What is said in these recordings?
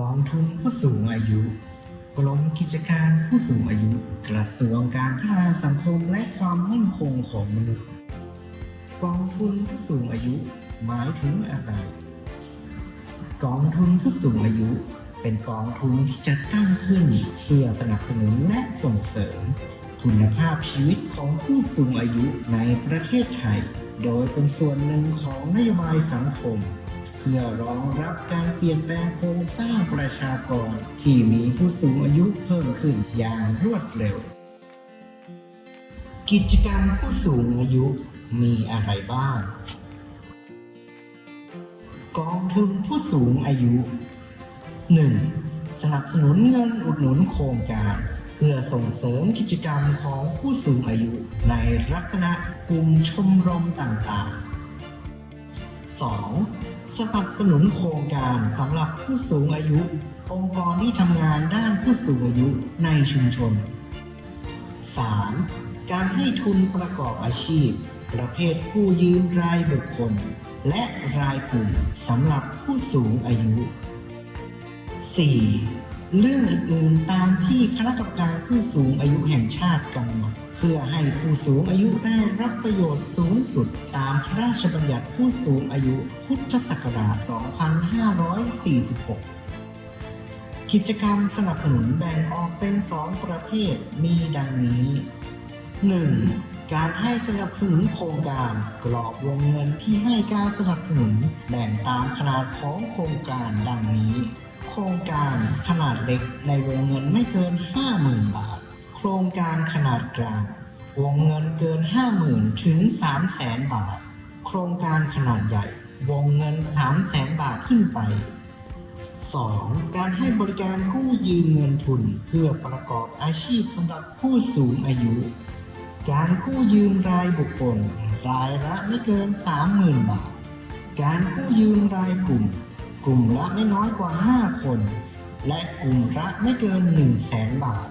กองทุนผู้สูงอายุ กรมกิจการผู้สูงอายุ กระทรวงการพัฒนาสังคมและความมั่นคงของมนุษย์ กองทุนผู้สูงอายุหมายถึงอะไร กองทุนผู้สูงอายุ เป็นกองทุนที่จะตั้งขึ้นเพื่อสนับสนุนและส่งเสริม คุณภาพชีวิตของผู้สูงอายุในประเทศไทย โดยเป็นส่วนหนึ่งของนโยบายสังคม เพื่อรองรับการเปลี่ยนแปลงโครงสร้างประชากร ที่มีผู้สูงอายุเพิ่มขึ้นอย่างรวดเร็ว กิจกรรมผู้สูงอายุมีอะไรบ้าง กองทุนผู้สูงอายุ 1. สนับสนุนเงินอุดหนุนโครงการ เพื่อส่งเสริมกิจกรรมของผู้สูงอายุในลักษณะกลุ่มชมรมต่างๆ 2. สนับสนุนโครงการสำหรับผู้สูงอายุ องค์กรที่ทำงานด้านผู้สูงอายุในชุมชน 3. การให้ทุนประกอบอาชีพ ประเภทผู้ยืมรายบุคคล และรายกลุ่มสำหรับผู้สูงอายุ 4. เรื่องอื่นๆตามที่คณะกรรมการผู้สูงอายุแห่งชาติกำหนด พื่อให้ผู้สูงอายุได้รับประโยชน์สูงสุดตามพระราชบัญญัติผู้สูงอายุพุทธศักราช 2546 กิจกรรมสนับสนุนแบ่งออกเป็น 2 ประเภทมีดังนี้ 1. การให้สนับสนุนโครงการกรอบวงเงินที่ให้การสนับสนุนแบ่งตามขนาดของโครงการดังนี้ โครงการขนาดเล็กในวงเงินไม่เกิน 50,000 บาท ครงการขนาดกลาง วงเงินเกิน 50,000 ถึง 300,000 บาท โครงการขนาดใหญ่ วงเงิน 300,000 บาทขึ้นไป 2. การให้บริการกู้ยืมเงินทุน เพื่อประกอบอาชีพสำหรับผู้สูงอายุ การกู้ยืมรายบุคคล รายละไม่เกิน 30,000 บาท การกู้ยืมรายกลุ่ม กลุ่มละไม่น้อยกว่า 5 คน และกลุ่มละไม่เกิน 1 0 0 0 0แสนบาท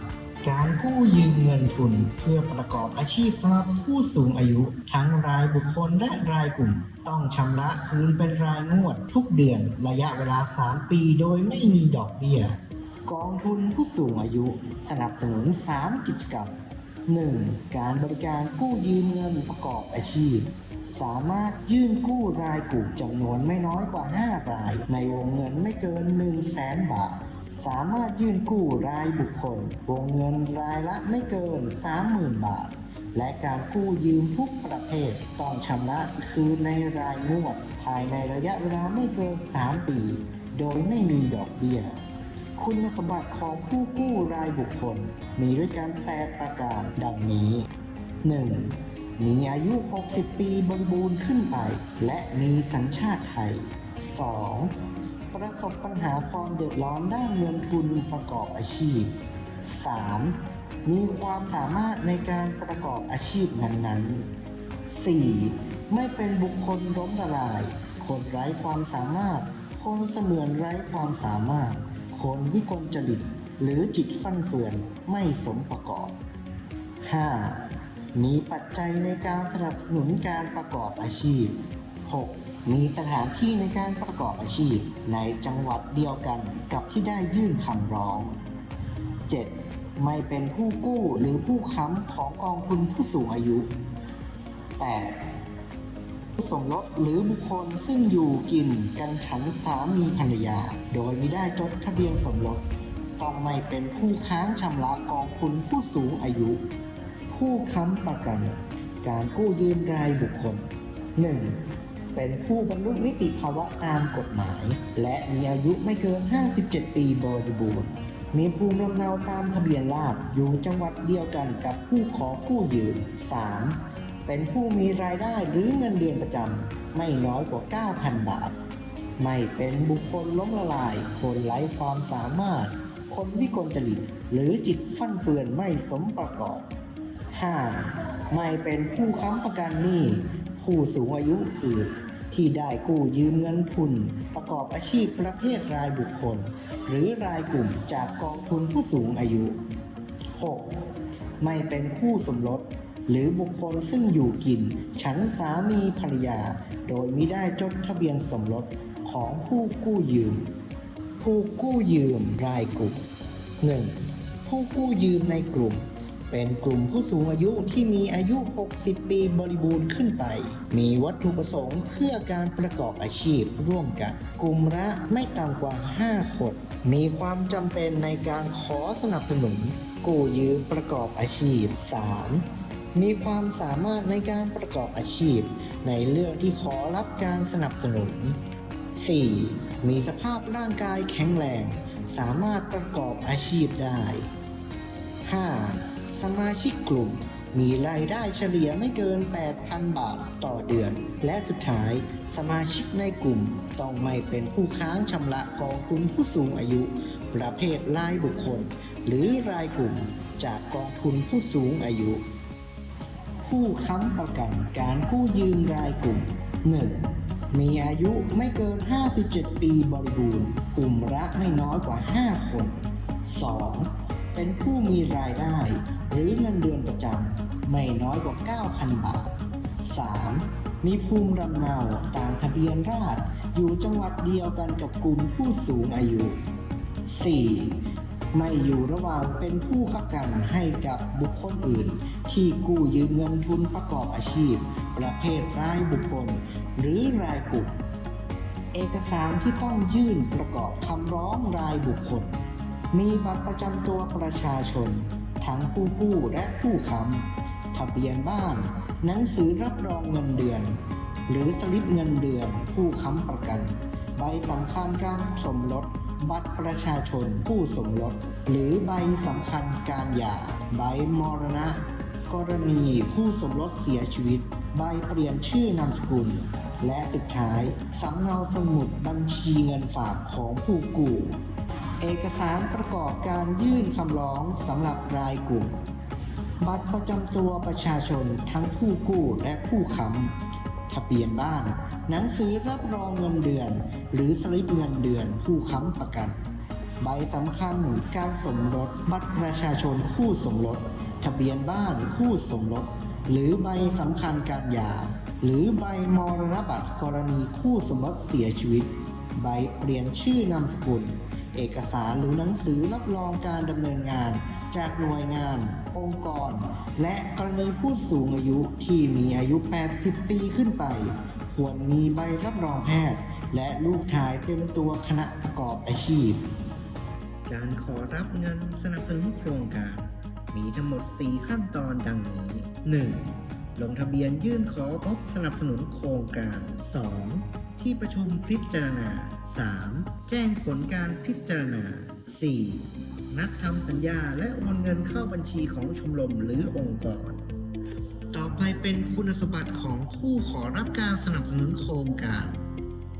การกู้ยืมเงินทุนเพื่อประกอบอาชีพสำหรับผู้สูงอายุ ทั้งรายบุคคลและรายกลุ่ม ต้องชำระคืนเป็นรายงวดทุกเดือนระยะเวลา 3 ปีโดยไม่มีดอกเบี้ย กองทุนผู้สูงอายุ สนับสนุน 3 กิจกรรม 1. การบริการกู้ยืมเงินประกอบอาชีพ สามารถยื่นกู้รายกลุ่มจำนวนไม่น้อยกว่า 5 ราย ในวงเงินไม่เกิน 1 0 0 0 0แสนบาท สามารถยื่นกู้รายบุคคล วงเงินรายละไม่เกิน 30,000 บาท และการกู้ยืมทุกประเภทต้องชำระคืนในรายงวด ภายในระยะเวลาไม่เกิน 3 ปี โดยไม่มีดอกเบี้ย คุณสมบัติของผู้กู้รายบุคคล มีด้วยกัน8ประการดังนี้ 1. มีอายุ 60 ปีบริบูรณ์ขึ้นไป และมีสัญชาติไทย 2. ประสบปัญหาความเดือดร้อนด้านเงินทุนประกอบอาชีพ 3. มีความสามารถในการประกอบอาชีพนั้นๆ 4. ไม่เป็นบุคคลล้มละลาย คนไร้ความสามารถ คนเสมือนไร้ความสามารถ คนวิกลจริต หรือจิตฟั่นเฟือนไม่สมประกอบ 5. มีปัจจัยในการสนับสนุนการประกอบอาชีพ 6. มีสถานที่ในการประกอบอาชีพในจังหวัดเดียวกันกับที่ได้ยื่นคำร้อง 7. ไม่เป็นผู้กู้หรือผู้ค้ำของกองทุนผู้สูงอายุ 8. ผู้สมรสหรือบุคคลซึ่งอยู่กินกันฉันสามีภรรยา โดยไม่ได้จดทะเบียนสมรสต้องไม่เป็นผู้ค้างชำระกองทุนผู้สูงอายุ ผู้ค้ำประกัน การกู้ยืมรายบุคคล 1. เป็นผู้บรรลุนิติภาวะตามกฎหมาย และมีอายุไม่เกิน 57 ปีบริบูรณ์ มีภูมิลำเนาตามทะเบียนราษฎร์อยู่จังหวัดเดียวกันกับผู้ขอกู้ยืม 3. เป็นผู้มีรายได้หรือเงินเดือนประจำไม่น้อยกว่า 9,000 บาท ไม่เป็นบุคคลล้มละลาย คนไร้ความสามารถ คนวิกลจริต หรือจิตฟั่นเฟือนไม่สมประกอบ 5. ไม่เป็นผู้ค้ำประกันหนี้ผู้สูงอายุอื่น ที่ได้กู้ยืมเงินทุน ประกอบอาชีพประเภทรายบุคคล หรือรายกลุ่มจากกองทุนผู้สูงอายุ 6. ไม่เป็นผู้สมรสหรือบุคคลซึ่งอยู่กิน ฉันสามีภรรยา โดยมิได้จดทะเบียนสมรสของผู้กู้ยืม ผู้กู้ยืมรายกลุ่ม 1. ผู้กู้ยืมในกลุ่ม เป็นกลุ่มผู้สูงอายุที่มีอายุ 60 ปีบริบูรณ์ขึ้นไป มีวัตถุประสงค์เพื่อการประกอบอาชีพร่วมกัน กลุ่มละไม่ต่ำกว่า 5 คน มีความจำเป็นในการขอสนับสนุน กู้ยืมประกอบอาชีพ 3. มีความสามารถในการประกอบอาชีพ ในเรื่องที่ขอรับการสนับสนุน 4. มีสภาพร่างกายแข็งแรง สามารถประกอบอาชีพได้ 5. สมาชิกกลุ่ม มีรายได้เฉลี่ยไม่เกิน 8,000 บาทต่อเดือน และสุดท้าย สมาชิกในกลุ่มต้องไม่เป็นผู้ค้างชำระกองทุนผู้สูงอายุ ประเภทรายบุคคล หรือรายกลุ่มจากกองทุนผู้สูงอายุ ผู้ค้ำประกันการกู้ยืมรายกลุ่ม 1. มีอายุไม่เกิน 57 ปีบริบูรณ์ กลุ่มละไม่น้อยกว่า 5 คน 2. เป็นผู้มีรายได้ หรือเงินเดือนประจำไม่น้อยกว่า 9,000 บาท 3. มีภูมิลำเนาตามทะเบียนราษฎรอยู่จังหวัดเดียวกันกับกลุ่มผู้สูงอายุ 4. ไม่อยู่ระหว่างเป็นผู้ค้ำกันให้กับบุคคลอื่น ที่กู้ยืมเงินทุนประกอบอาชีพ ประเภทรายบุคคล หรือรายกลุ่มเอกสารที่ต้องยื่นประกอบคำร้องรายบุคคล มีบัตรประจำตัวประชาชน ทั้งผู้กู้และผู้ค้ำทะเบียนบ้าน หนังสือรับรองเงินเดือน หรือสลิปเงินเดือน ผู้ค้ำประกัน ใบสำคัญการสมรส บัตรประชาชนผู้สมรส หรือใบสำคัญการหย่า ใบมรณะ กรณีผู้สมรสเสียชีวิต ใบเปลี่ยนชื่อนามสกุลและสุดท้ายสำเนาสมุดบัญชีเงินฝากของผู้กู้ เอกสารประกอบการยื่นคำร้องสำหรับรายกลุ่ม บัตรประจำตัวประชาชนทั้งผู้กู้และผู้ค้ำทะเบียนบ้าน หนังสือรับรองเงินเดือน หรือสลิปเงินเดือนผู้ค้ำประกัน ใบสำคัญการสมรส บัตรประชาชนคู่สมรส ทะเบียนบ้านคู่สมรส หรือใบสำคัญการหย่า หรือใบมรณบัตรกรณีคู่สมรสเสียชีวิต ใบเปลี่ยนชื่อนามสกุล เอกสารหรือหนังสือรับรองการดำเนินงาน จากหน่วยงาน องค์กร และกรณีผู้สูงอายุที่มีอายุ 80 ปีขึ้นไป ควรมีใบรับรองแพทย์ และรูปถ่ายเต็มตัวคณะประกอบอาชีพ การขอรับเงินสนับสนุนโครงการ มีทั้งหมด 4 ขั้นตอนดังนี้ 1. ลงทะเบียนยื่นของบสนับสนุนโครงการ 2. ที่ประชุมพิจารณา 3. แจ้งผลการพิจารณา 4. นัดทำสัญญาและโอนเงินเข้าบัญชีของชมรมหรือองค์กร ต่อไปเป็นคุณสมบัติของผู้ขอรับการสนับสนุนโครงการ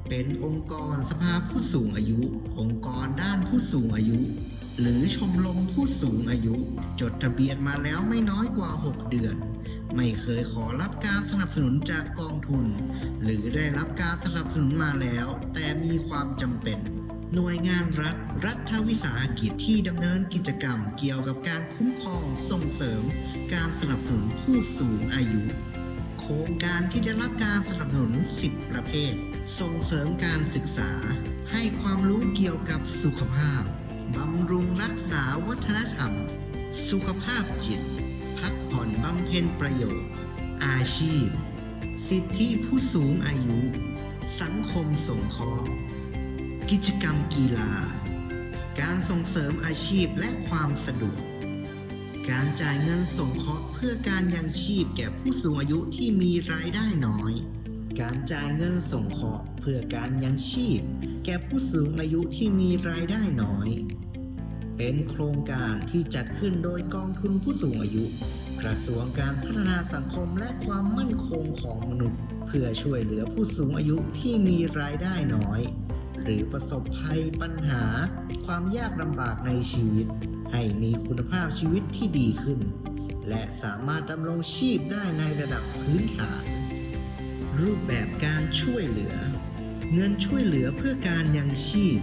เป็นองค์กรสภาผู้สูงอายุ องค์กรด้านผู้สูงอายุ หรือชมรมผู้สูงอายุ จดทะเบียนมาแล้วไม่น้อยกว่า 6 เดือน ไม่เคยขอรับการสนับสนุนจากกองทุน หรือได้รับการสนับสนุนมาแล้ว แต่มีความจำเป็น หน่วยงานรัฐ รัฐวิสาหกิจที่ดำเนินกิจกรรมเกี่ยวกับการคุ้มครองส่งเสริม การสนับสนุนผู้สูงอายุโครงการที่ได้รับการสนับสนุน 10 ประเภท ส่งเสริมการศึกษา ให้ความรู้เกี่ยวกับสุขภาพ บำรุงรักษาวัฒนธรรม สุขภาพจิต พักผ่อนบำเพ็ญประโยชน์ อาชีพ สิทธิผู้สูงอายุ สังคมสงเคราะห์กิจกรรมกีฬา การส่งเสริมอาชีพและความสะดวก การจ่ายเงินสงเคราะห์เพื่อการยังชีพแก่ผู้สูงอายุที่มีรายได้น้อย การจ่ายเงินสงเคราะห์ เพื่อการยังชีพ แก่ผู้สูงอายุที่มีรายได้น้อย เป็นโครงการที่จัดขึ้นโดยกองทุนผู้สูงอายุ กระทรวงการพัฒนาสังคมและความมั่นคงของมนุษย์ เพื่อช่วยเหลือผู้สูงอายุที่มีรายได้น้อย หรือประสบภัยปัญหา ความยากลำบากในชีวิต ให้มีคุณภาพชีวิตที่ดีขึ้น และสามารถดำรงชีพได้ในระดับพื้นฐานรูปแบบการช่วยเหลือ เงินช่วยเหลือเพื่อการยังชีพ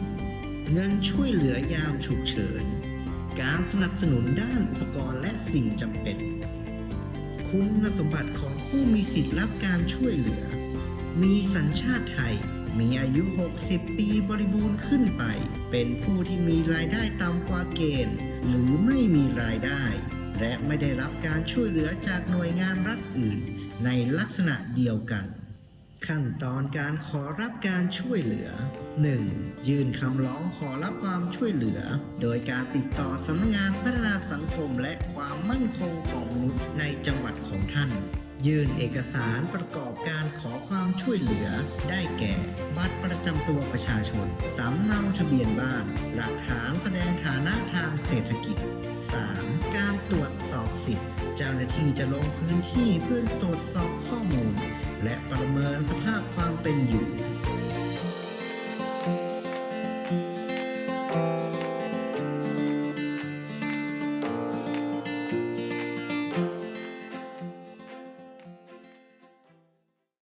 เงินช่วยเหลือยามฉุกเฉิน การสนับสนุนด้านอุปกรณ์และสิ่งจำเป็น คุณสมบัติของผู้มีสิทธิ์รับการช่วยเหลือ มีสัญชาติไทย มีอายุ 60 ปีบริบูรณ์ขึ้นไป เป็นผู้ที่มีรายได้ต่ำกว่าเกณฑ์ หรือไม่มีรายได้ และไม่ได้รับการช่วยเหลือจากหน่วยงานรัฐอื่น ในลักษณะเดียวกัน ขั้นตอนการขอรับการช่วยเหลือ 1. ยื่นคำร้องขอรับความช่วยเหลือ โดยการติดต่อสำนักงานพัฒนาสังคมและความมั่นคงของมนุษย์ในจังหวัดของท่าน ยื่นเอกสารประกอบการขอความช่วยเหลือ ได้แก่ บัตรประจำตัวประชาชน สำเนาทะเบียนบ้าน หลักฐานแสดงฐานะทางเศรษฐกิจ 3. การตรวจสอบสิทธิ์ เจ้าหน้าที่จะลงพื้นที่เพื่อตรวจสอบข้อมูล และประเมินสภาพความเป็นอยู่